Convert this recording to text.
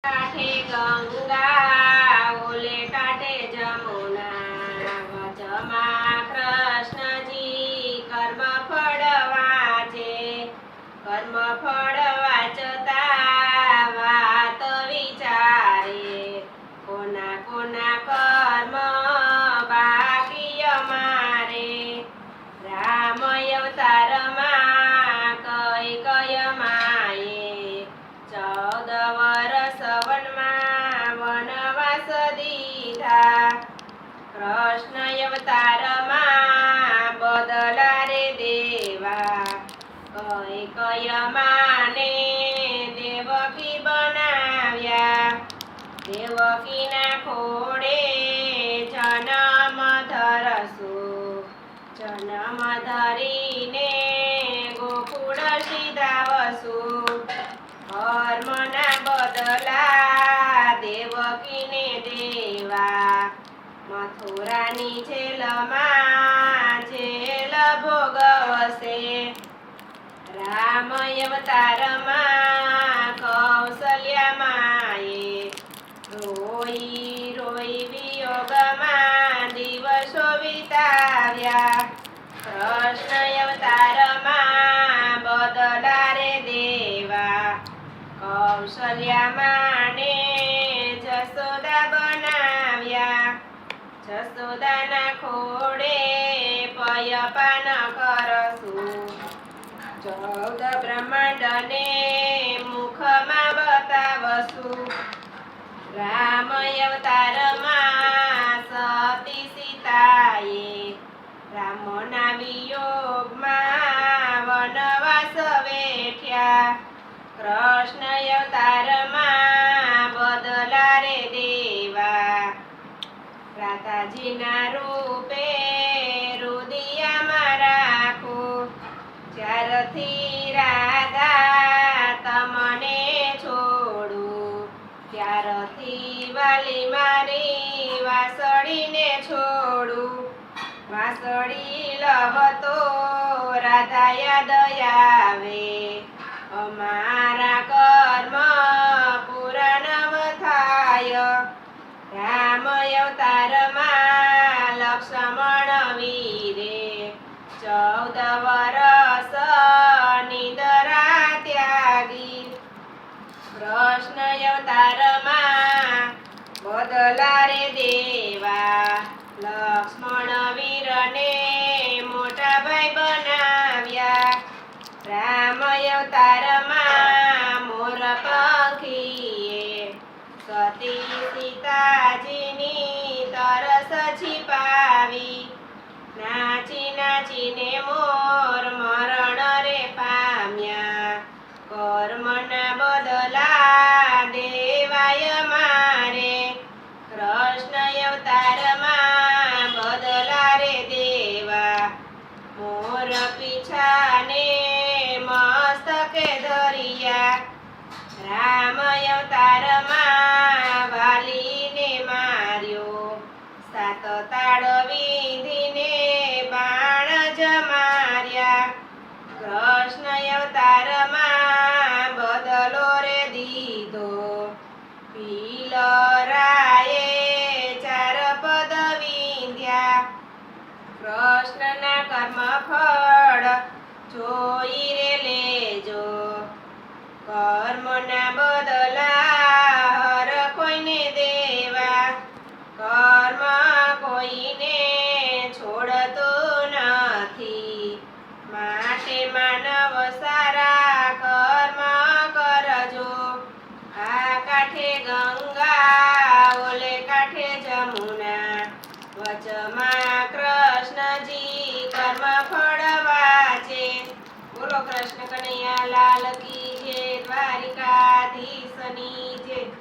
大家可以 દીધા કૃષ્ણ અવતારમાં બદલા રે દેવા કઈ કય માને દેવકી બનાવ્યા દેવકીના ખોડે જન્મ ધરસુ જન્મ ધરીને ગોકુળ સીધાવશું કર્મના બદલા દેવકીને દેવા મથુરાની જેલમાં છેલ ભોગવશે. રામ અવતારમાં કૌશલ્યા માએ રોઈ રોઈ વિયોગમાં દિવસો વિતાવ્યા. કૃષ્ણ અવતારમાં બદલા રે દેવા. કૌશલ્યા માને જસોદાના ખોડે પયપાન કરશું ચૌદ બ્રહ્માંડને મુખમાં બતાવશું. રામ અવતારમાં સતી સીતાએ રામના વિયોગમાં વનવાસ વેઠ્યા. કૃષ્ણ અવતારમાં રાધાજીના રૂપે રુદિયામાં રાખો. જ્યારથી રાધા તમને છોડું, ત્યારથી વાલી મારી વાસળીને છોડું. વાસળી લવતો રાધા યાદ આવે અમારા કર્મ પુરાણ થાય. રામ અવતારમાં મોર પીછાને મસ્તકે ધરિયા. રામ અવતારમાં વાલીને માર્યો. સાત તાળ વિંધીને બાણ જ માર્યા. કૃષ્ણ અવતારમાં કૃષ્ણના કર્મ ફળ જોઈ રે લેજો કર્મ ફળ વાંચે બોલો કૃષ્ણ કનૈયા લાલ કી જય દ્વારિકાધીશની જય.